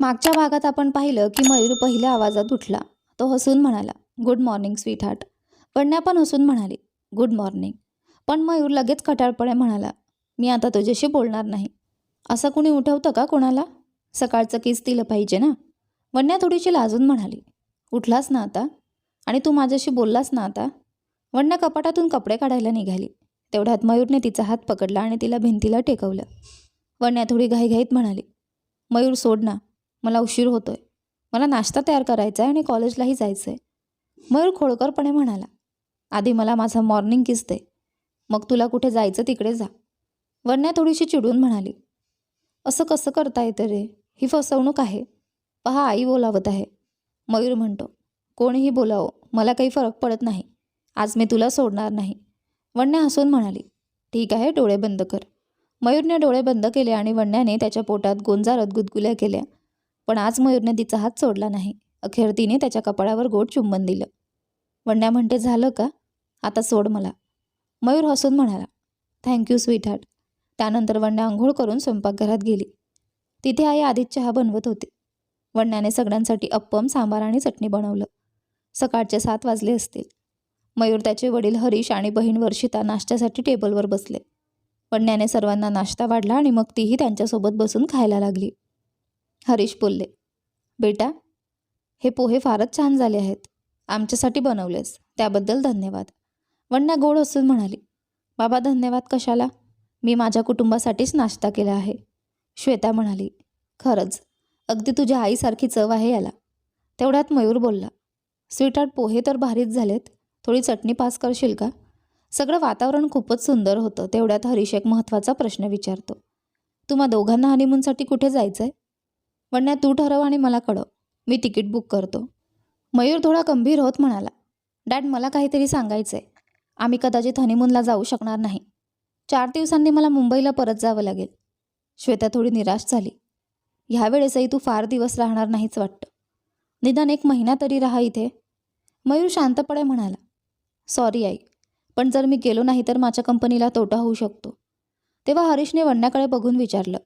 मागच्या भागात आपण पाहिलं की मयूर पहिल्या आवाजात उठला. तो हसून म्हणाला गुड मॉर्निंग स्वीट हार्ट पण्या पण हसून म्हणाली गुड मॉर्निंग. पण मयूर लगेच खटाळपणे म्हणाला मी आता तुझ्याशी बोलणार नाही. असं कुणी उठवतं का कोणाला? सकाळचं किस दिलं पाहिजे ना. वन्या थोडीशी लाजून म्हणाली उठलास ना आता? आणि तू माझ्याशी बोललास ना आता? वन्या कपाटातून कपडे काढायला निघाली. तेवढ्यात मयूरने तिचा हात पकडला आणि तिला भिंतीला टेकवलं. वन्या थोडी घाईघाईत म्हणाली मयूर सोड ना. मला उशीर होतोय. मला नाश्ता तयार करायचा आहे आणि कॉलेजलाही जायचं आहे मयूर खोडकरपणे म्हणाला आधी मला माझा मॉर्निंग किस दे. मग तुला कुठे जायचं तिकडे जा. वन्या थोडीशी चिडून म्हणाली असं कसं करता येतं रे? ही फसवणूक आहे. पहा आई बोलावत आहे. मयूर म्हणतो कोणीही बोलावं मला काही फरक पडत नाही. आज मी तुला सोडणार नाही. वण्या हसून म्हणाली ठीक आहे डोळे बंद कर. मयूरने डोळे बंद केले आणि वण्याने त्याच्या पोटात गोंजारत गुदगुल्या केल्या. पण आज मयूरने तिचा हात सोडला नाही. अखेर तिने त्याच्या कपाळावर गोड चुंबन दिलं. वंड्या म्हणते झालं का? आता सोड मला. मयूर हसून म्हणाला थँक्यू स्वीट हार्ट त्यानंतर वंड्या आंघोळ करून स्वयंपाकघरात गेली. तिथे आई आधीच चहा बनवत होती. वंड्याने सगळ्यांसाठी अप्पम सांबार आणि चटणी बनवलं. सकाळचे सात वाजले असतील. मयूर त्याचे वडील हरीश आणि बहीण वर्षिता नाश्त्यासाठी टेबलवर बसले. वंड्याने सर्वांना नाश्ता वाढला आणि मग तीही त्यांच्यासोबत बसून खायला लागली. हरीश बोलले बेटा हे पोहे फारच छान झाले आहेत. आमच्यासाठी बनवलेस. त्याबद्दल धन्यवाद. वन्या गोड हसून म्हणाली बाबा धन्यवाद कशाला? मी माझ्या कुटुंबासाठीच नाश्ता केला आहे. श्वेता म्हणाली खरंच? अगदी तुझ्या आईसारखी चव आहे याला. तेवढ्यात मयूर बोलला स्वीटार्ट पोहे तर भारीच झालेत. थोडी चटणी पास करशील का? सगळं वातावरण खूपच सुंदर होतं. तेवढ्यात हरीश एक महत्त्वाचा प्रश्न विचारतो तुम्हा दोघांना हनीमूनसाठी कुठे जायचं आहे वन्या तू ठरव आणि मला कळव. मी तिकीट बुक करतो. मयूर थोडा गंभीर होत म्हणाला डॅड मला काहीतरी सांगायचं आहे आम्ही कदाचित हनीमूनला जाऊ शकणार नाही. चार दिवसांनी मला मुंबईला परत जावं लागेल. श्वेता थोडी निराश झाली. ह्यावेळेसही तू फार दिवस राहणार नाहीच वाटतं. निदान एक महिना तरी राहा इथे. मयूर शांतपणे म्हणाला सॉरी आई पण जर मी गेलो नाही तर माझ्या कंपनीला तोटा होऊ शकतो. तेव्हा हरीशने वन्याकडे बघून विचारलं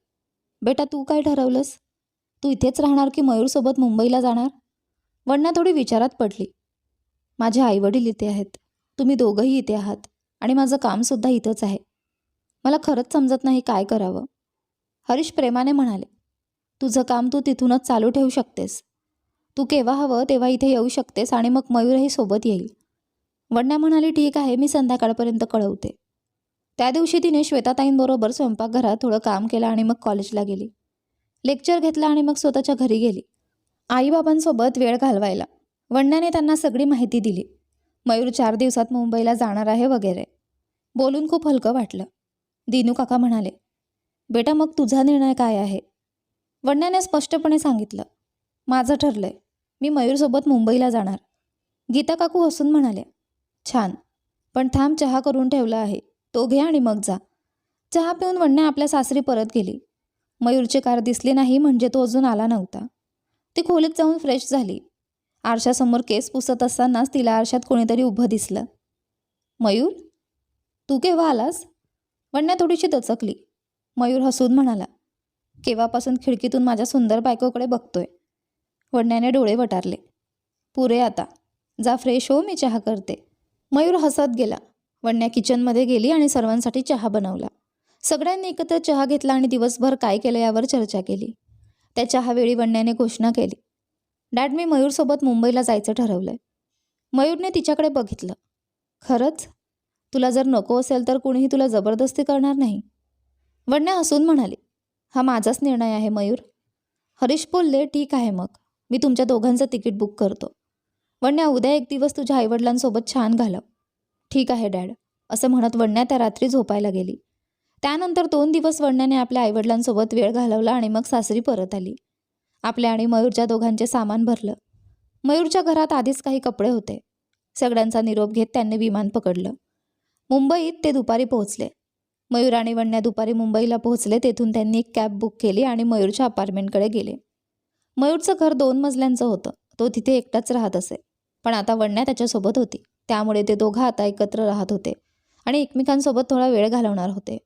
बेटा तू काय ठरवलंस? तू इथेच राहणार की मयूरसोबत मुंबईला जाणार? वडना थोडी विचारात पडली. माझे आईवडील इथे आहेत. तुम्ही दोघंही इथे आहात. आणि माझं कामसुद्धा इथंच आहे. मला खरंच समजत नाही काय करावं. हरीश प्रेमाने म्हणाले तुझं काम तू तिथूनच चालू ठेवू शकतेस. तू केव्हा हवं तेव्हा इथे येऊ शकतेस आणि मग मयूरही सोबत येईल. वडण्या म्हणाली ठीक आहे मी संध्याकाळपर्यंत कळवते. त्या दिवशी तिने श्वेताताईंबरोबर स्वयंपाकघरात थोडं काम केलं आणि मग कॉलेजला गेली. लेक्चर घेतलं आणि मग स्वतःच्या घरी गेली. आईबाबांसोबत वेळ घालवायला. वडण्याने त्यांना सगळी माहिती दिली. मयूर चार दिवसात मुंबईला जाणार आहे वगैरे. बोलून खूप हलकं वाटलं. दिनू काका म्हणाले बेटा मग तुझा निर्णय काय आहे? वडण्याने स्पष्टपणे सांगितलं माझं ठरलंय. मी मयूरसोबत मुंबईला जाणार. गीता काकू हसून म्हणाल्या छान. पण थांब चहा करून ठेवला आहे. तो घे आणि मग जा. चहा पिऊन वडण्या आपल्या सासरी परत गेली. मयूरची कार दिसली नाही म्हणजे तो अजून आला नव्हता. ती खोलीत जाऊन फ्रेश झाली. आरशासमोर केस पुसत असतानाच तिला आरशात कोणीतरी उभं दिसलं. मयूर तू केव्हा आलास? वण्या थोडीशी दचकली. मयूर हसून म्हणाला केव्हापासून खिडकीतून माझ्या सुंदर बायकोकडे बघतोय? वडण्याने डोळे वटारले. पुरे आता जा फ्रेश हो मी चहा करते. मयूर हसत गेला. वडण्या किचनमध्ये गेली आणि सर्वांसाठी चहा बनवला. सगळ्यांनी एकत्र चहा घेतला आणि दिवसभर काय केलं यावर चर्चा केली. त्या चहावेळी वडण्याने घोषणा केली. डॅड मी मयूरसोबत मुंबईला जायचं ठरवलं आहे मयूरने तिच्याकडे बघितलं. खरंच? तुला जर नको असेल तर कुणीही तुला जबरदस्ती करणार नाही. वडण्या हसून म्हणाली हा माझाच निर्णय आहे मयूर. हरीश बोलले ठीक आहे मग. मी तुमच्या दोघांचं तिकीट बुक करतो. वन्या उद्या एक दिवस तुझ्या आईवडिलांसोबत छान घालव. ठीक आहे डॅड असं म्हणत वन्या त्या रात्री झोपायला गेली. त्यानंतर दोन दिवस वडण्याने आपल्या आईवडिलांसोबत वेळ घालवला आणि मग सासरी परत आली. आपल्या आणि मयूरच्या दोघांचे सामान भरलं. मयूरच्या घरात आधीच काही कपडे होते. सगळ्यांचा निरोप घेत त्यांनी विमान पकडलं. मुंबईत ते दुपारी पोहोचले. मयूर आणि वण्या दुपारी मुंबईला पोहोचले तेथून त्यांनी एक कॅब बुक केली आणि मयूरच्या अपार्टमेंटकडे गेले. मयूरचं घर दोन मजल्यांचं होतं. तो तिथे एकटाच राहत असे. पण आता वण्या त्याच्यासोबत होती. त्यामुळे ते दोघं आता एकत्र राहत होते आणि एकमेकांसोबत थोडा वेळ घालवणार होते.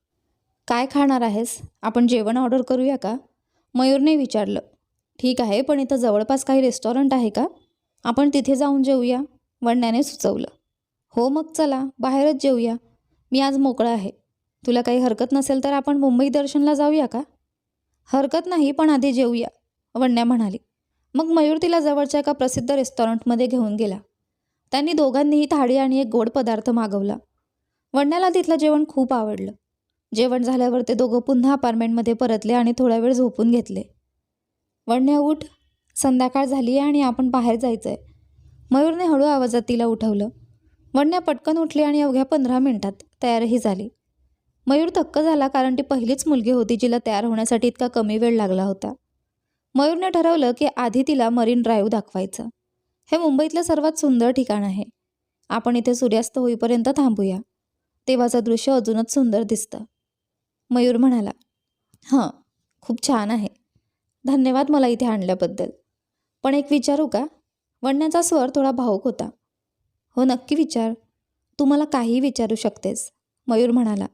काय खाणार आहेस? आपण जेवण ऑर्डर करूया का? मयूरने विचारलं. ठीक आहे पण इथं जवळपास काही रेस्टॉरंट आहे का? आपण तिथे जाऊन जेऊया वडण्याने सुचवलं. हो मग चला बाहेरच जेऊया. मी आज मोकळा आहे. तुला काही हरकत नसेल तर आपण मुंबई दर्शनला जाऊया का? हरकत नाही पण आधी जेऊया वडण्या म्हणाली. मग मयूर तिला जवळच्या एका प्रसिद्ध रेस्टॉरंटमध्ये घेऊन गेला. त्यांनी दोघांनीही थाळी आणि एक गोड पदार्थ मागवला. वडण्याला तिथलं जेवण खूप आवडलं. जेवण झाल्यावर ते दोघं पुन्हा अपार्टमेंटमध्ये परतले आणि थोडा वेळ झोपून घेतले. वडण्या उठ संध्याकाळ झाली आहे आणि आपण बाहेर जायचं आहे मयूरने हळू आवाजात तिला उठवलं. वडण्या पटकन उठली आणि अवघ्या पंधरा मिनिटात तयारही झाली. मयूर थक्क झाला कारण ती पहिलीच मुलगी होती जिला तयार होण्यासाठी इतका कमी वेळ लागला होता. मयूरने ठरवलं की आधी तिला मरीन ड्राईव्ह दाखवायचं. हे मुंबईतलं सर्वात सुंदर ठिकाण आहे. आपण इथे सूर्यास्त होईपर्यंत थांबूया. तेव्हाचं दृश्य अजूनच सुंदर दिसतं. मयूर म्हणाला हां खूप छान आहे. धन्यवाद मला इथे आणल्याबद्दल. पण एक विचारू का? वडण्याचा स्वर थोडा भाऊक होता. हो नक्की विचार. तू मला काहीही विचारू शकतेस. मयूर म्हणाला.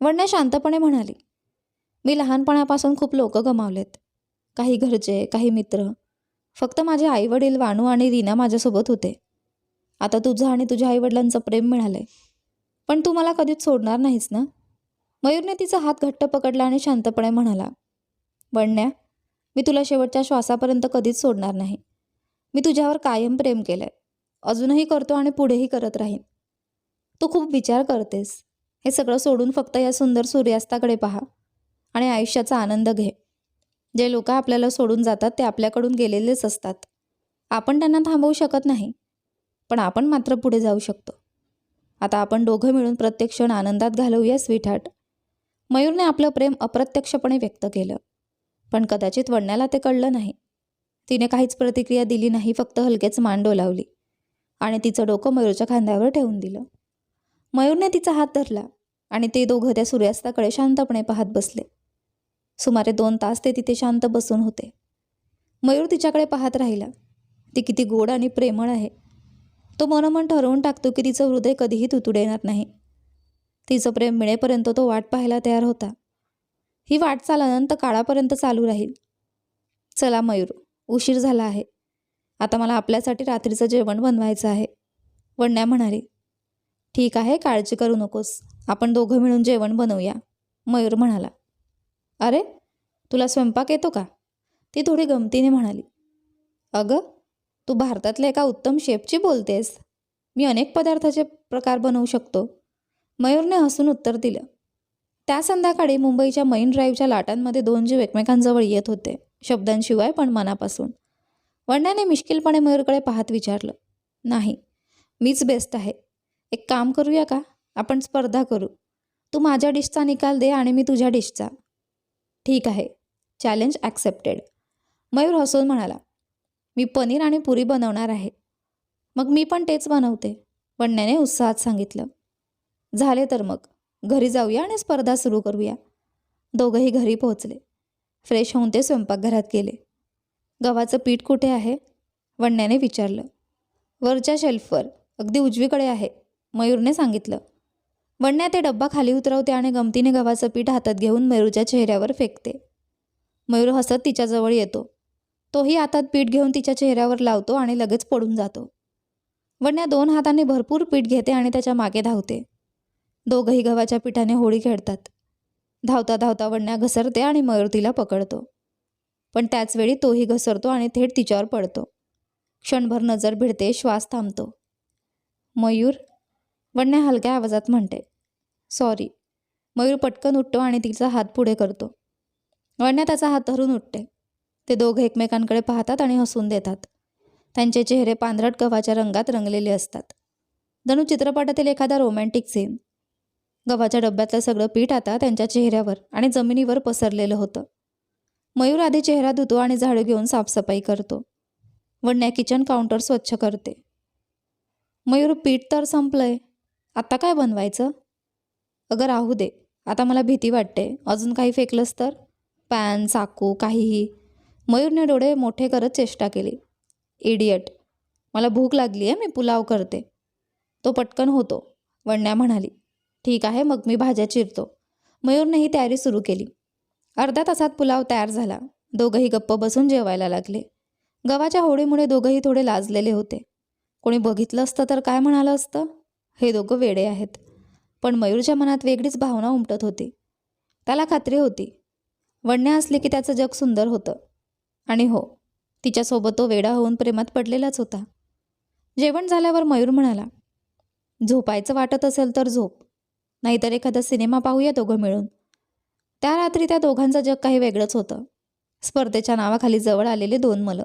वडण्या शांतपणे म्हणाली मी लहानपणापासून खूप लोक गमावलेत. काही घरचे काही मित्र. फक्त माझे आईवडील वाणू आणि रीना माझ्यासोबत होते. आता तुझं आणि तुझ्या आईवडिलांचं प्रेम मिळालंय. पण तू मला कधीच सोडणार नाहीस ना? मयूरने तिचा हात घट्ट पकडला आणि शांतपणे म्हणाला वडण्या मी तुला शेवटच्या श्वासापर्यंत कधीच सोडणार नाही. मी तुझ्यावर कायम प्रेम केलंय. अजूनही करतो आणि पुढेही करत राहीन. तू खूप विचार करतेस. हे सगळं सोडून फक्त या सुंदर सूर्यास्ताकडे पहा आणि आयुष्याचा आनंद घे. जे लोक आपल्याला सोडून जातात ते आपल्याकडून गेलेलेच असतात. आपण त्यांना थांबवू शकत नाही पण आपण मात्र पुढे जाऊ शकतो. आता आपण दोघं मिळून प्रत्येक क्षण आनंदात घालवूया स्वीटहार्ट मयूरने आपलं प्रेम अप्रत्यक्षपणे व्यक्त केलं. पण कदाचित वडण्याला ते कळलं नाही. तिने काहीच प्रतिक्रिया दिली नाही फक्त हलकेच मान डोलावली आणि तिचं डोकं मयूरच्या खांद्यावर ठेवून दिलं. मयूरने तिचा हात धरला आणि ते दोघं त्या सूर्यास्ताकडे शांतपणे पाहत बसले. सुमारे दोन तास ते तिथे शांत बसून होते. मयूर तिच्याकडे पाहत राहिला. ती किती गोड आणि प्रेमळ आहे. तो मनोमन ठरवून टाकतो की तिचं हृदय कधीही तुतुड येणार नाही. तिचं प्रेम मिळेपर्यंत तो वाट पाहायला तयार होता. ही वाटचाल अनंत काळापर्यंत चालू राहील. चला मयूर उशीर झाला आहे. आता मला आपल्यासाठी रात्रीचं जेवण बनवायचं आहे. वडण्या म्हणाली. ठीक आहे काळजी करू नकोस. आपण दोघं मिळून जेवण बनवूया. मयूर म्हणाला. अरे तुला स्वयंपाक येतो का? ती थोडी गमतीने म्हणाली. अगं तू भारतातल्या एका उत्तम शेफची बोलतेस. मी अनेक पदार्थाचे प्रकार बनवू शकतो. मयूरने हसून उत्तर दिलं. त्या संध्याकाळी मुंबईच्या मैन ड्राईव्हच्या लाटांमध्ये दोन जीव एकमेकांजवळ येत होते शब्दांशिवाय पण मनापासून. वडण्याने मिश्किलपणे मयूरकडे पाहत विचारलं नाही मीच बेस्ट आहे. एक काम करूया का? आपण स्पर्धा करू. तू माझ्या डिशचा निकाल दे आणि मी तुझ्या डिशचा. ठीक आहे. चॅलेंज ॲक्सेप्टेड मयूर हसून म्हणाला मी पनीर आणि पुरी बनवणार आहे. मग मी पण तेच बनवते वडण्याने उत्साहात सांगितलं. झाले तर मग. घरी जाऊया आणि स्पर्धा सुरू करूया. दोघंही घरी पोहोचले. फ्रेश होऊन ते स्वयंपाकघरात गेले. गव्हाचं पीठ कुठे आहे? वडण्याने विचारलं. वरच्या शेल्फवर अगदी उजवीकडे आहे मयूरने सांगितलं. वडण्या ते डब्बा खाली उतरवते आणि गमतीने गव्हाचं पीठ हातात घेऊन मयूरच्या चेहऱ्यावर फेकते. मयूर हसत तिच्याजवळ येतो. तोही हातात पीठ घेऊन तिच्या चेहऱ्यावर लावतो आणि लगेच पडून जातो. वडण्या दोन हातांनी भरपूर पीठ घेते आणि त्याच्यामागे धावते. दोघंही गव्हाच्या पिठाने होळी खेळतात. धावता धावता वडण्या घसरते आणि मयूर तिला पकडतो. पण त्याचवेळी तोही घसरतो आणि थेट तिच्यावर पडतो. क्षणभर नजर भिडते श्वास थांबतो. मयूर वडण्या हलक्या आवाजात म्हणते सॉरी. मयूर पटकन उठतो आणि तिचा हात पुढे करतो. वडण्या त्याचा हात धरून उठते. ते दोघं एकमेकांकडे पाहतात आणि हसून देतात. त्यांचे चेहरे पांढरट गव्हाच्या रंगात रंगलेले असतात. जणू चित्रपटातील एखादा रोमॅन्टिक सीन. गव्हाच्या डब्यातलं सगळं पीठ आता त्यांच्या चेहऱ्यावर आणि जमिनीवर पसरलेलं होतं. मयूर आधी चेहरा धुतो आणि झाडू घेऊन साफसफाई करतो. वडण्या किचन काउंटर स्वच्छ करते. मयूर पीठ तर संपलंय. आता काय बनवायचं? अगं राहू दे. आता मला भीती वाटते. अजून काही फेकलंस तर? पॅन चाकू काहीही. मयूरने डोळे मोठे करत चेष्टा केली. इडियट. मला भूक लागली आहे मी पुलाव करते. तो पटकन होतो. वडण्या म्हणाली. ठीक आहे मग मी भाज्या चिरतो. मयूरनेही तयारी सुरू केली. अर्ध्या तासात पुलाव तयार झाला. दोघंही गप्प बसून जेवायला लागले. गव्हाच्या होळीमुळे दोघंही थोडे लाजलेले होते. कोणी बघितलं असतं तर काय म्हणालं असतं? हे दोघं वेडे आहेत. पण मयूरच्या मनात वेगळीच भावना उमटत होती. त्याला खात्री होती. वडण्या असले की त्याचं जग सुंदर होतं. आणि हो तिच्यासोबत तो वेडा होऊन प्रेमात पडलेलाच होता. जेवण झाल्यावर मयूर म्हणाला झोपायचं वाटत असेल तर झोप. नाहीतर एखादा सिनेमा पाहूया दोघं मिळून. त्या रात्री त्या दोघांचं जग काही वेगळंच होतं. स्पर्धेच्या नावाखाली जवळ आलेले दोन मुलं.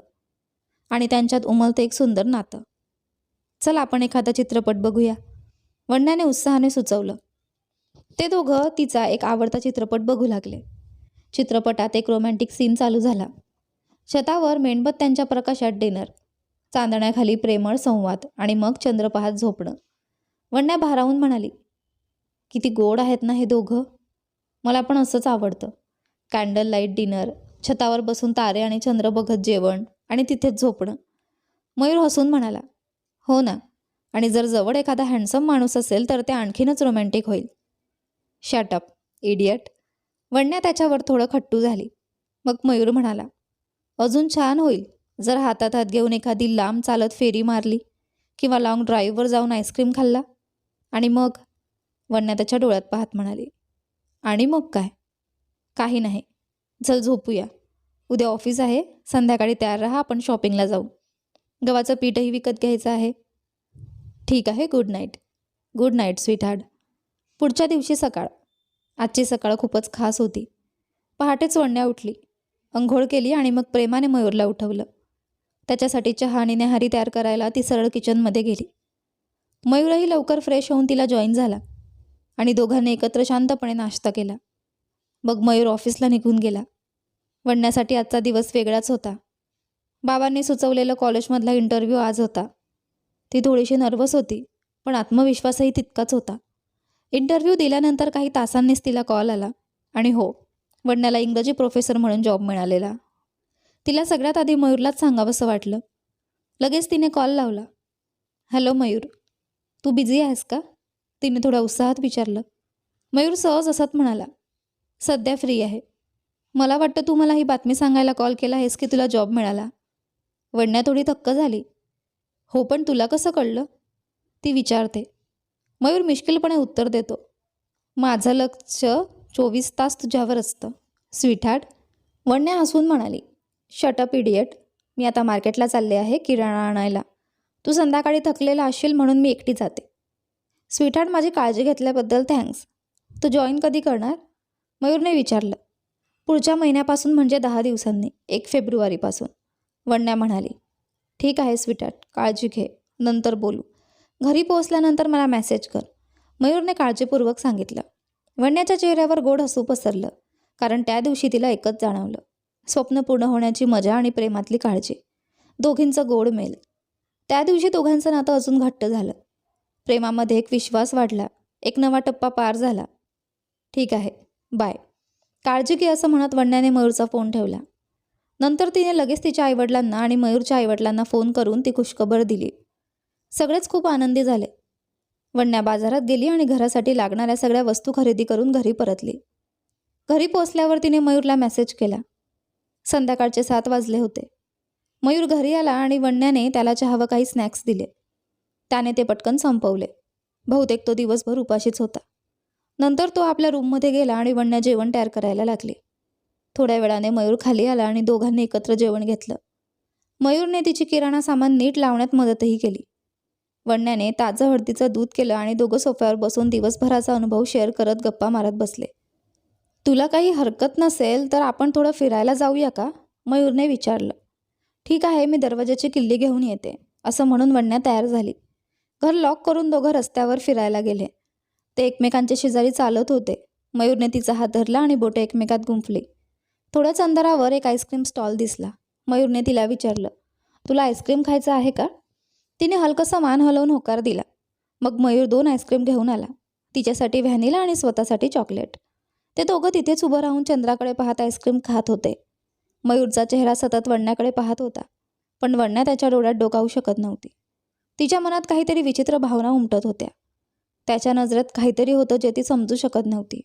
आणि त्यांच्यात उमलतं एक सुंदर नातं. चल आपण एखादा चित्रपट बघूया. वंड्याने उत्साहाने सुचवलं. ते दोघं तिचा एक आवडता चित्रपट बघू लागले. चित्रपटात एक रोमॅन्टिक सीन चालू झाला. छतावर मेणबत्त्यांच्या प्रकाशात डिनर चांदण्याखाली प्रेमळ संवाद आणि मग चंद्रपहात झोपणं. वंड्या भारावून म्हणाली किती गोड आहेत ना हे दोघं? मला पण असंच आवडतं. कॅन्डल लाइट डिनर छतावर बसून तारे आणि चंद्र बघत जेवण आणि तिथेच झोपणं. मयूर हसून म्हणाला हो ना. आणि जर जवळ एखादा हँडसम माणूस असेल तर ते आणखीनच रोमॅन्टिक होईल. शॅटअप इडियट वणण्या त्याच्यावर थोडं खट्टू झाली. मग मयूर म्हणाला अजून छान होईल. जर हातात हात घेऊन एखादी लांब चालत फेरी मारली किंवा लाँग ड्राईव्हवर जाऊन आईस्क्रीम खाल्ला. आणि मग वन्या त्याच्या डोळ्यात पाहत म्हणाली आणि मग काय? काही नाही. चल झोपूया. उद्या ऑफिस आहे. संध्याकाळी तयार राहा. आपण शॉपिंगला जाऊ. गव्हाचं पीठही विकत घ्यायचं आहे. ठीक आहे. Good night good night sweetheart पुढच्या दिवशी सकाळ. आजची सकाळ खूपच खास होती. पहाटेच वण्या उठली. अंघोळ केली आणि मग प्रेमाने मयूरला उठवलं. त्याच्यासाठी चहा आणि न्याहारी तयार करायला ती सरळ किचनमध्ये गेली. मयूरही लवकर फ्रेश होऊन तिला जॉईन झाला. आणि दोघांनी एकत्र शांतपणे नाश्ता केला. मग मयूर ऑफिसला निघून गेला. वडण्यासाठी आजचा दिवस वेगळाच होता. बाबांनी सुचवलेलं कॉलेजमधला इंटरव्ह्यू आज होता. ती थोडीशी नर्वस होती पण आत्मविश्वासही तितकाच होता. इंटरव्ह्यू दिल्यानंतर काही तासांनीच तिला कॉल आला आणि हो वडण्याला इंग्रजी प्रोफेसर म्हणून जॉब मिळालेला. तिला सगळ्यात आधी मयूरलाच सांगावंसं वाटलं. लगेच तिने कॉल लावला. हॅलो मयूर तू बिझी आहेस का? तिने थोड्या उत्साहात विचारलं मयूर सहज असत म्हणाला सध्या फ्री आहे. मला वाटतं तू मला ही बातमी सांगायला कॉल केला आहेस की तुला जॉब मिळाला. वडण्या थोडी थक्क झाली. हो पण तुला कसं कळलं? ती विचारते. मयूर मिश्किलपणे उत्तर देतो माझं लक्ष चोवीस तास तुझ्यावर असतं. स्वीटहार्ट वडण्या हसून म्हणाली शटअप इडियट मी आता मार्केटला चालले आहे किराणा आणायला. तू संध्याकाळी थकलेला असशील म्हणून मी एकटी जाते. स्वीटहार्ट माझी काळजी घेतल्याबद्दल थँक्स. तू जॉईन कधी करणार? मयूरने विचारलं. पुढच्या महिन्यापासून म्हणजे दहा दिवसांनी एक फेब्रुवारीपासून. वण्या म्हणाली ठीक आहे स्वीटहार्ट काळजी घे. नंतर बोलू. घरी पोहोचल्यानंतर मला मेसेज कर. मयूरने काळजीपूर्वक सांगितलं. वण्याच्या चेहऱ्यावर गोड हसू पसरलं कारण त्या दिवशी तिला एकच जाणवलं. स्वप्न पूर्ण होण्याची मजा आणि प्रेमातली काळजी. दोघींचं गोड मेल. त्या दिवशी दोघांचं नातं अजून घट्ट झालं. प्रेमामध्ये एक विश्वास वाढला. एक नवा टप्पा पार झाला. ठीक आहे. बाय. काळजी घे असं म्हणत वडण्याने मयूरचा फोन ठेवला. नंतर तिने लगेच तिच्या आईवडिलांना आणि मयूरच्या आईवडिलांना फोन करून ती खुशखबर दिली. सगळेच खूप आनंदी झाले. वडण्या बाजारात गेली आणि घरासाठी लागणाऱ्या सगळ्या वस्तू खरेदी करून घरी परतली. घरी पोचल्यावर तिने मयूरला मेसेज केला. संध्याकाळचे सात वाजले होते. मयूर घरी आला आणि वडण्याने त्याला चहा व काही स्नॅक्स दिले. त्याने ते पटकन संपवले. बहुतेक तो दिवसभर उपाशीच होता. नंतर तो आपल्या रूममध्ये गेला आणि वण्या जेवण तयार करायला लागली. थोड्या वेळाने मयूर खाली आला आणि दोघांनी एकत्र जेवण घेतलं. मयूरने तिची किराणा सामान नीट लावण्यात मदतही केली. वण्याने ताजं हळदीचं दूध केलं आणि दोघं सोफ्यावर बसून दिवसभराचा अनुभव शेअर करत गप्पा मारत बसले. तुला काही हरकत नसेल तर आपण थोडं फिरायला जाऊया का? मयूरने विचारलं. ठीक आहे मी दरवाजाची किल्ली घेऊन येते असं म्हणून वण्या तयार झाली. घर लॉक करून दोघं रस्त्यावर फिरायला गेले. ते एकमेकांच्या शेजारी चालत होते. मयूरने तिचा हात धरला आणि बोटे एकमेकात गुंफली. थोड्याच अंतरावर एक आईस्क्रीम स्टॉल दिसला. मयूरने तिला विचारलं तुला आईस्क्रीम खायचं आहे का? तिने हलकसा मान हलवून होकार दिला. मग मयूर दोन आईस्क्रीम घेऊन आला. तिच्यासाठी व्हॅनिला आणि स्वतःसाठी चॉकलेट. ते दोघं तिथेच उभं राहून चंद्राकडे पाहत आईस्क्रीम खात होते. मयूरचा चेहरा सतत वडण्याकडे पाहत होता. पण वडण्या त्याच्या डोळ्यात डोकावू शकत नव्हती. तिच्या मनात काहीतरी विचित्र भावना उमटत होत्या. त्याच्या नजरेत काहीतरी होतं जे ती समजू शकत नव्हती.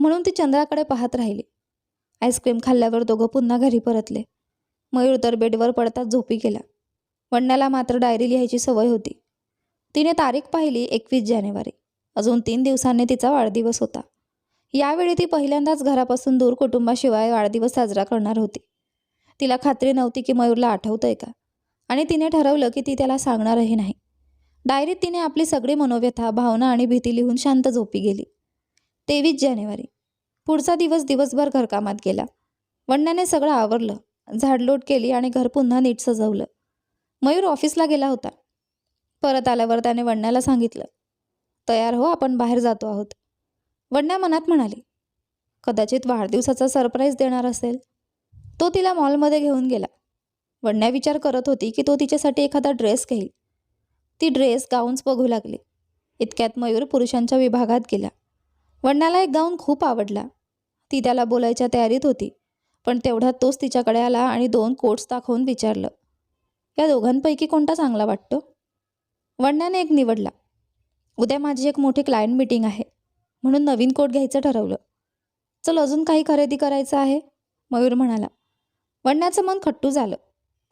म्हणून ती चंद्राकडे पाहत राहिली. आईस्क्रीम खाल्ल्यावर दोघं पुन्हा घरी परतले. मयूर तर बेडवर पडताच झोपी गेला. वडण्याला मात्र डायरी लिहायची सवय होती. तिने तारीख पाहिली एकवीस जानेवारी. अजून तीन दिवसांनी तिचा वाढदिवस होता. यावेळी ती पहिल्यांदाच घरापासून दूर कुटुंबाशिवाय वाढदिवस साजरा करणार होती. तिला खात्री नव्हती की मयूरला आठवतंय का? आणि तिने ठरवलं की ती त्याला सांगणारही नाही. डायरीत तिने आपली सगळी मनोव्यथा भावना आणि भीती लिहून शांत झोपी गेली. तेवीस जानेवारी. पुढचा दिवस दिवसभर घरकामात गेला. वंड्याने सगळं आवरलं झाडलोट केली आणि घर पुन्हा नीट सजवलं. मयूर ऑफिसला गेला होता. परत आल्यावर त्याने वडण्याला सांगितलं तयार हो आपण बाहेर जातो आहोत. वडण्या मनात म्हणाली कदाचित वाढदिवसाचा सरप्राईज देणार असेल. तो तिला मॉलमध्ये घेऊन गेला. वडण्या विचार करत होती की तो तिच्यासाठी एखादा ड्रेस घेईल. ती ड्रेस गाऊन्स बघू लागली. इतक्यात मयूर पुरुषांच्या विभागात गेला. वडण्याला एक गाऊन खूप आवडला. ती त्याला बोलायच्या तयारीत होती पण तेवढ्यात तोच तिच्याकडे आला आणि दोन कोट्स दाखवून विचारलं या दोघांपैकी कोणता चांगला वाटतो? वडण्याने एक निवडला उद्या माझी एक मोठी क्लायंट मीटिंग आहे म्हणून नवीन कोट घ्यायचं ठरवलं. चल अजून काही खरेदी करायचं आहे? मयूर म्हणाला. वडण्याचं मन खट्टू झालं.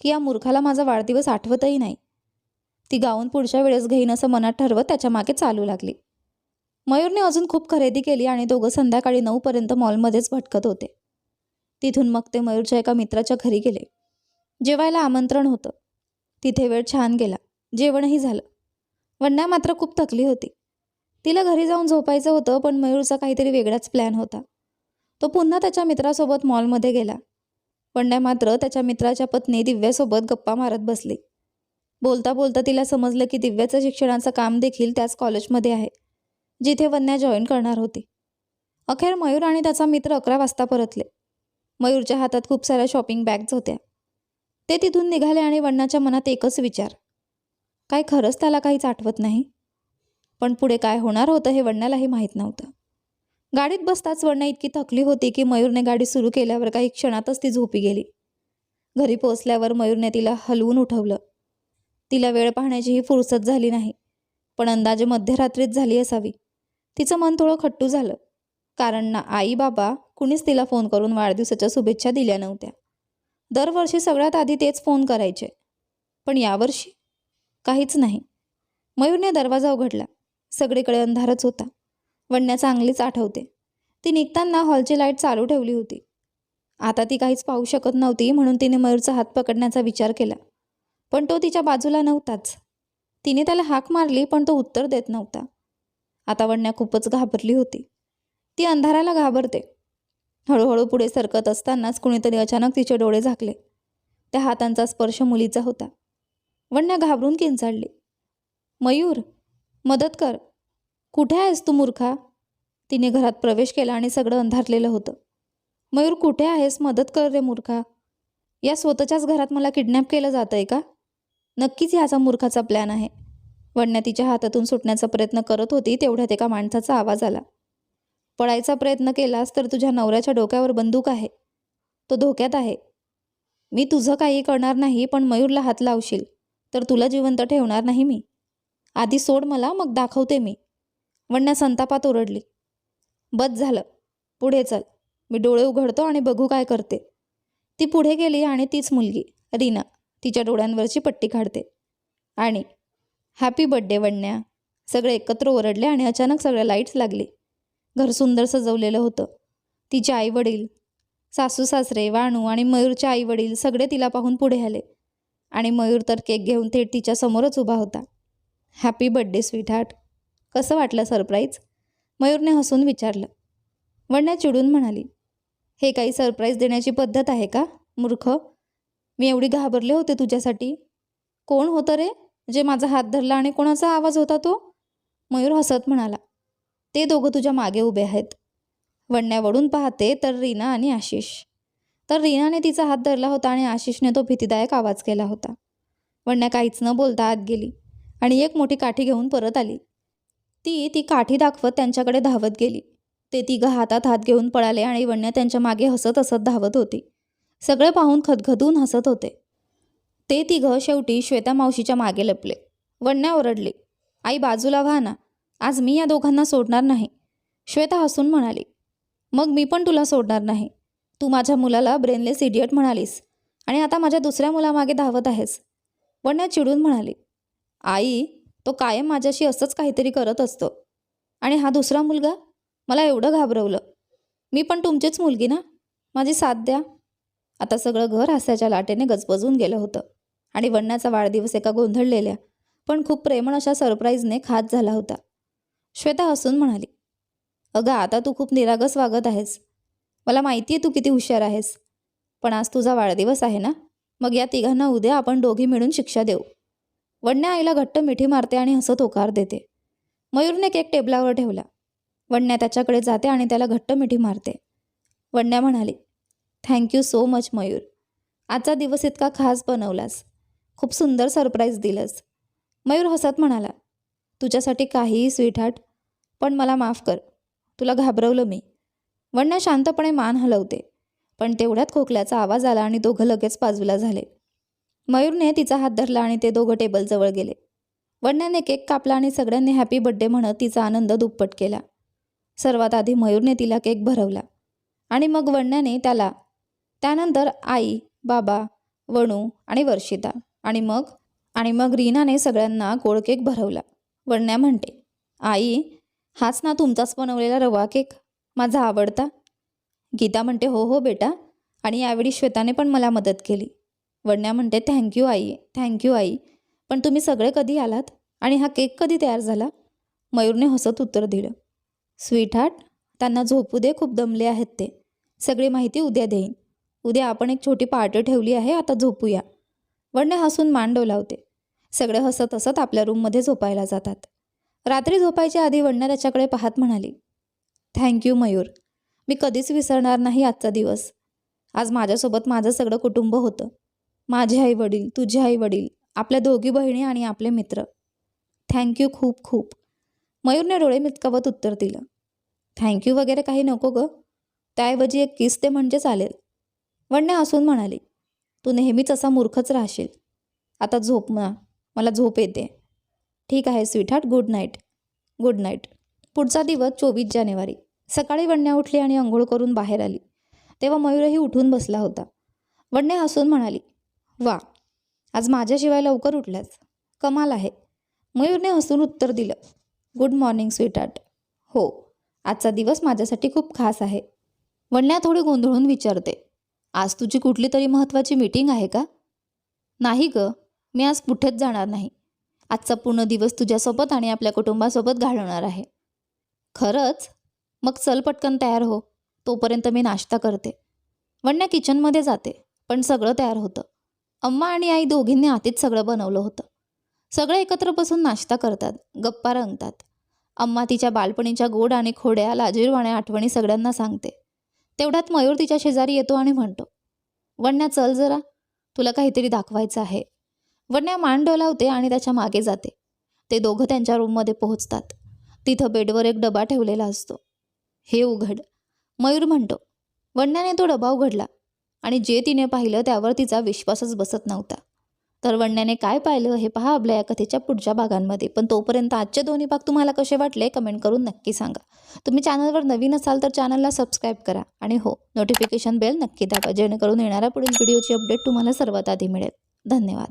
की या मूर्खाला माझा वाढदिवस आठवतही नाही. ती गाऊन पुढच्या वेळेस घेईन असं मनात ठरवत त्याच्यामागे चालू लागली. मयूरने अजून खूप खरेदी केली आणि दोघं संध्याकाळी नऊपर्यंत मॉलमध्येच भटकत होते. तिथून मग ते मयूरच्या एका मित्राच्या घरी गेले. जेवायला आमंत्रण होतं. तिथे वेळ छान गेला. जेवणही झालं. वन्या मात्र खूप थकली होती. तिला घरी जाऊन झोपायचं होतं पण मयूरचा काहीतरी वेगळाच प्लॅन होता. तो पुन्हा त्याच्या मित्रासोबत मॉलमध्ये गेला. वंड्या मात्र त्याच्या मित्राच्या पत्नी दिव्यासोबत गप्पा मारत बसली. बोलता बोलता तिला समजलं की दिव्याचं शिक्षणाचं काम देखील त्याच कॉलेजमध्ये आहे जिथे वन्या जॉईन करणार होती. अखेर मयूर आणि त्याचा मित्र अकरा वाजता परतले. मयूरच्या हातात खूप साऱ्या शॉपिंग बॅग्स होत्या. ते तिथून निघाले आणि वन्याच्या मनात एकच विचार. काय खरंच त्याला काहीच आठवत नाही? पण पुढे काय होणार होतं हे वण्यालाही माहीत नव्हतं. गाडीत बसताच वण्या इतकी थकली होती की मयूरने गाडी सुरू केल्यावर काही क्षणातच ती झोपी गेली. घरी पोहोचल्यावर मयूरने तिला हलवून उठवलं. तिला वेळ पाहण्याचीही फुरसत झाली नाही पण अंदाजे मध्यरात्रीत झाली असावी. तिचं मन थोडं खट्टू झालं कारण ना आई बाबा कुणीच तिला फोन करून वाढदिवसाच्या शुभेच्छा दिल्या नव्हत्या. दरवर्षी सगळ्यात आधी तेच फोन करायचे पण यावर्षी काहीच नाही. मयूरने दरवाजा उघडला सगळीकडे अंधारच होता. वन्या चांगलीच आठवते. ती निघताना हॉलची लाइट चालू ठेवली होती. आता ती काहीच पाहू शकत नव्हती म्हणून तिने मयूरचा हात पकडण्याचा विचार केला. पण तो तिच्या बाजूला नव्हताच. तिने त्याला हाक मारली पण तो उत्तर देत नव्हता. आता वन्या खूपच घाबरली होती. ती अंधाराला घाबरते. हळूहळू पुढे सरकत असतानाच कुणीतरी अचानक तिचे डोळे झाकले. त्या हातांचा स्पर्श मुलीचा होता. वन्या घाबरून किंचाळली. मयूर मदत कर. कुठे आहेस तू मूर्खा? तिने घरात प्रवेश केला आणि सगळं अंधारलेलं होतं. मयूर कुठे आहेस? मदत कर रे मूर्खा. या स्वतःच्याच घरात मला किडनॅप केलं जातं आहे का? नक्कीच ह्याचा मूर्खाचा प्लॅन आहे. वडण्या तिच्या हातातून सुटण्याचा प्रयत्न करत होती तेवढ्यात एका माणसाचा आवाज आला. पळायचा प्रयत्न केलास तर तुझ्या नवऱ्याच्या डोक्यावर बंदूक आहे. तो धोक्यात आहे. मी तुझं काही करणार नाही पण मयूरला हात लावशील. तर तुला जिवंत ठेवणार नाही मी. आधी सोड मला मग दाखवते मी. वण्या संतापात ओरडली. बस झालं. पुढे चल. मी डोळे उघडतो आणि बघू काय करते. ती पुढे गेली आणि तीच मुलगी रीना तिच्या डोळ्यांवरची पट्टी काढते. आणि हॅपी बड्डे वण्या सगळे एकत्र ओरडले आणि अचानक सगळ्या लाईट्स लागली. घर सुंदर सजवलेलं होतं. तिचे आईवडील सासू सासरे वाणू आणि मयूरचे आईवडील सगळे तिला पाहून पुढे आले. आणि मयूर तर केक घेऊन थेट तिच्या समोरच उभा होता. हॅपी बड्डे स्वीट हार्ट कसं वाटलं सरप्राईज? मयूरने हसून विचारलं. वण्या चिडून म्हणाली हे काही सरप्राईज देण्याची पद्धत आहे का मूर्ख? मी एवढी घाबरले होते तुझ्यासाठी. कोण होतं रे जे माझा हात धरला आणि कोणाचा आवाज होता तो? मयूर हसत म्हणाला ते दोघं तुझ्या मागे उभे आहेत. वण्या पाहते तर रीना आणि आशिष. तर रीनाने तिचा हात धरला होता आणि आशिषने तो भीतीदायक आवाज केला होता. वडण्या काहीच न बोलता आत गेली आणि एक मोठी काठी घेऊन परत आली. ती ती काठी दाखवत त्यांच्याकडे धावत गेली. ते तिघं हातात हात घेऊन पळाले आणि वण्या त्यांच्या मागे हसत हसत धावत होती. सगळे पाहून खदखदून हसत होते. ते तिघं शेवटी श्वेता मावशीच्या मागे लपले. वण्या ओरडली आई बाजूला व्हा ना. आज मी या दोघांना सोडणार नाही. श्वेता हसून म्हणाली मग मी पण तुला सोडणार नाही. तू माझ्या मुलाला ब्रेनलेस इडियट म्हणालीस आणि आता माझ्या दुसऱ्या मुलामागे धावत आहेस. वन्या चिडून म्हणाली आई तो कायम माझ्याशी असंच काहीतरी करत असतो. आणि हा दुसरा मुलगा मला एवढं घाबरवलं. मी पण तुमचीच मुलगी ना? माझी साथ द्या. आता सगळं घर हास्याच्या लाटेने गजबजून गेलं होतं. आणि वन्याचा वाढदिवस एका गोंधळलेल्या पण खूप प्रेमळ अशा सरप्राईजने खात झाला होता. श्वेता हसून म्हणाली अगं आता तू खूप निरागस वागत आहेस. मला माहिती आहे तू किती हुशार आहेस. पण आज तुझा वाढदिवस आहे ना? मग या तिघांना उद्या आपण दोघी मिळून शिक्षा देऊ. वडण्या आईला घट्ट मिठी मारते आणि हसत होकार देते. मयूरने केक टेबलावर ठेवला. वडण्या त्याच्याकडे जाते आणि त्याला घट्ट मिठी मारते. वडण्या म्हणाली थँक्यू सो मच मयूर. आजचा दिवस इतका खास बनवलास. खूप सुंदर सरप्राईज दिलंस. मयूर हसत म्हणाला तुझ्यासाठी काहीही स्वीटहार्ट पण मला माफ कर. तुला घाबरवलं मी. वडण्या शांतपणे मान हलवते पण तेवढ्यात खोकल्याचा आवाज आला आणि दोघं लगेच बाजूला झाले. मयूरने तिचा हात धरला आणि ते दोघं टेबलजवळ गेले. वडण्याने केक कापला आणि सगळ्यांनी हॅपी बड्डे म्हणत तिचा आनंद दुप्पट केला. सर्वात आधी मयूरने तिला केक भरवला आणि मग वडण्याने त्याला त्यानंतर आई बाबा वणू आणि वर्षिता आणि मग आणि मग रीनाने सगळ्यांना गोड केक भरवला. वडण्या म्हणते आई हाच ना तुमचाच बनवलेला रवा केक माझा आवडता. गीता म्हणते हो हो बेटा. आणि यावेळी श्वेताने पण मला मदत केली. वडण्या म्हणते थँक्यू आई. थँक्यू आई. पण तुम्ही सगळे कधी आलात? आणि हा केक कधी तयार झाला? मयूरने हसत उत्तर दिलं. स्वीट हार्ट त्यांना झोपू दे खूप दमले आहेत ते. सगळी माहिती उद्या देईन. उद्या आपण एक छोटी पार्टी ठेवली आहे आता झोपूया. वडणे हसून मान डोलावते. सगळे हसत हसत आपल्या रूममध्ये झोपायला जातात. रात्री झोपायच्या आधी वडण्या त्याच्याकडे पाहत म्हणाली थँक्यू मयूर. मी कधीच विसरणार नाही आजचा दिवस. आज माझ्यासोबत माझं सगळं कुटुंब होतं. माझे आई वडील तुझे आई वडील आपल्या दोघी बहिणी आणि आपले मित्र. थँक्यू खूप खूप. मयूरने डोळे मिचकावत उत्तर दिलं. थँक्यू वगैरे काही नको गं. त्याऐवजी एक किस ते म्हणजे चालेल. वडणे हसून म्हणाली तू नेहमीच असा मूर्खच राहशील. आता झोप ना. मला झोप येते. ठीक आहे sweetheart good night good night पुढचा दिवस चोवीस जानेवारी. सकाळी वडण्या उठली आणि आंघोळ करून बाहेर आली. तेव्हा मयूरही उठून बसला होता. वडणे हसून म्हणाली वा आज माझ्याशिवाय लवकर उठल्यास. कमाल आहे. मयूरने हसून उत्तर दिलं. गुड मॉर्निंग स्वीटार्ट हो आजचा दिवस माझ्यासाठी खूप खास आहे. वडण्या थोडी गोंधळून विचारते. आज तुझी कुठली तरी महत्त्वाची मीटिंग आहे का? नाही ग मी आज कुठेच जाणार नाही. आजचा पूर्ण दिवस तुझ्यासोबत आणि आपल्या कुटुंबासोबत घालवणार आहे. खरंच? मग चल पटकन तयार हो. तोपर्यंत मी नाश्ता करते. वन्या किचनमध्ये जाते पण सगळं तयार होतं. अम्मा आणि आई दोघींनी आतीत सगळं बनवलं होतं. सगळे एकत्र बसून नाश्ता करतात गप्पा रंगतात. अम्मा तिच्या बालपणीच्या गोड आणि खोड्या लाजीरवाण्या आठवणी सगळ्यांना सांगते. तेवढ्यात मयूर तिच्या शेजारी येतो आणि म्हणतो वण्या चल जरा. तुला काहीतरी दाखवायचं आहे. वण्या मान डोलावते आणि त्याच्यामागे जाते. ते दोघं त्यांच्या रूममध्ये पोहोचतात. तिथं बेडवर एक डबा ठेवलेला असतो. हे उघड. मयूर म्हणतो वण्याने तो डबा उघडला. आणि जे तिने पाहिलं त्यावर तिचा विश्वासच बसत नव्हता. तर वन्याने काय पाहिलं हे पहा आपल्या या कथेच्या पुढच्या भागांमध्ये. पण तोपर्यंत आजचे दोन्ही भाग तुम्हाला कसे वाटले कमेंट करून नक्की सांगा. तुम्ही चॅनलवर नवीन असाल तर चॅनलला सबस्क्राईब करा. आणि हो नोटिफिकेशन बेल नक्की दाबा जेणेकरून येणाऱ्या पुढील व्हिडिओची अपडेट तुम्हाला सर्वात आधी मिळेल. धन्यवाद.